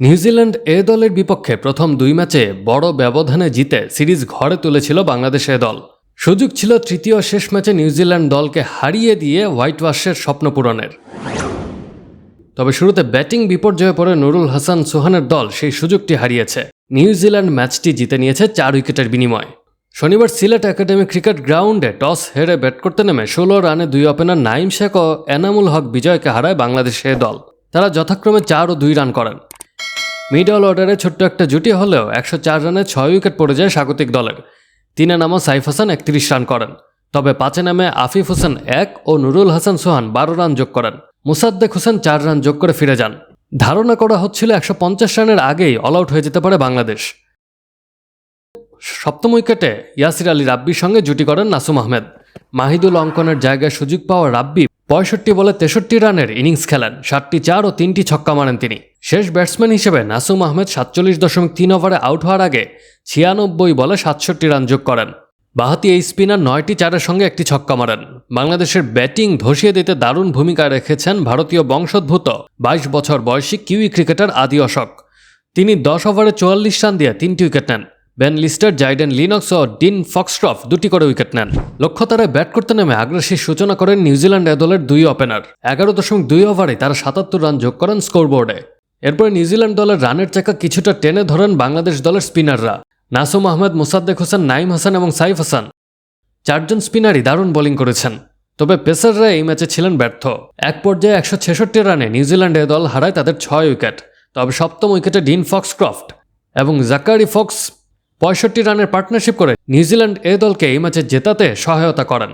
New Zealand এ দলের বিপক্ষে প্রথম দুই ম্যাচে বড় ব্যবধানে জিতে সিরিজ ঘরে তুলেছিল বাংলাদেশ এ দল। সুযোগ ছিল তৃতীয় শেষ ম্যাচে নিউজিল্যান্ড দলকে হারিয়ে দিয়ে হোয়াইট ওয়াশের স্বপ্ন পূরণের। তবে শুরুতে ব্যাটিং বিপর্যয়ে পড়ে নুরুল হাসান সোহানের দল সেই সুযোগটি হারিয়েছে। নিউজিল্যান্ড ম্যাচটি জিতে নিয়েছে চার উইকেটের বিনিময়। শনিবার সিলেট একাডেমি ক্রিকেট গ্রাউন্ডে টস হেরে ব্যাট করতে নেমে ষোলো রানে দুই ওপেনার নাইম শেখ ও এনামুল হক বিজয়কে হারায় বাংলাদেশ এ দল। তারা যথাক্রমে চার ও দুই রান করেন। মিডল অর্ডারে ছোট্ট একটা জুটি হলেও একশো চার রানে ছয় উইকেট পড়ে যায় স্বাগতিক দলের। তিনে নামা সাইফ হাসান একত্রিশ রান করেন। তবে পাঁচে নামে আফিফ হোসেন এক ও নুরুল হাসান সোহান বারো রান যোগ করেন। মুসাদ্দেক হোসেন চার রান যোগ করে ফিরে যান। ধারণা করা হচ্ছিল একশো পঞ্চাশ রানের আগেই অল আউট হয়ে যেতে পারে বাংলাদেশ। সপ্তম উইকেটে ইয়াসির আলী রাব্বির সঙ্গে জুটি করেন নাসুম আহমেদ। মাহিদুল অঙ্কনের জায়গায় সুযোগ পাওয়া রাব্বি পঁয়ষট্টি বলে তেষট্টি রানের ইনিংস খেলেন, সাতটি চার ও তিনটি ছক্কা মারেন তিনি। শেষ ব্যাটসম্যান হিসেবে নাসুম আহমেদ সাতচল্লিশ দশমিক তিন ওভারে আউট হওয়ার আগে ছিয়ানব্বই বলে সাতষট্টি রান যোগ করেন। বাহাতি এই স্পিনার নয়টি চারের সঙ্গে একটি ছক্কা মারেন। বাংলাদেশের ব্যাটিং ধসিয়ে দিতে দারুণ ভূমিকা রেখেছেন ভারতীয় বংশোদ্ভূত, বাইশ বছর বয়সী কিউই ক্রিকেটার আদি অশোক। তিনি দশ ওভারে চুয়াল্লিশ রান দিয়ে তিনটি উইকেট নেন। বেন লিস্টার জাইডেন লিনক্স ও ডিন ফক্সট্রফ দুটি করে উইকেট নেন। লক্ষ্যতারায় ব্যাট করতে নেমে আগ্রাসী সূচনা করেন নিউজিল্যান্ড দলের দুই ওপেনার এগারো দশমিক দুই ওভারে তারা সাতাত্তর রান যোগ করেন স্কোরবোর্ডে এরপরে নিউজিল্যান্ড দলের রানের চাকা কিছুটা টেনে ধরেন বাংলাদেশ দলের স্পিনাররা নাসুম আহমেদ, মুসাদ্দেক হোসেন নাইম হাসান এবং সাইফ হাসান চারজন স্পিনারই দারুণ বোলিং করেছেন। তবে পেসাররা এই ম্যাচে ছিলেন ব্যর্থ। এক পর্যায়ে একশো ছেষট্টি রানে নিউজিল্যান্ড দল হারায় তাদের ছয় উইকেট তবে সপ্তম উইকেটে ডিন ফক্সক্রফট এবং জাকারি ফক্স পঁয়ষট্টি রানের পার্টনারশিপ করে নিউজিল্যান্ড এ দলকে এই ম্যাচে জেতাতে সহায়তা করেন।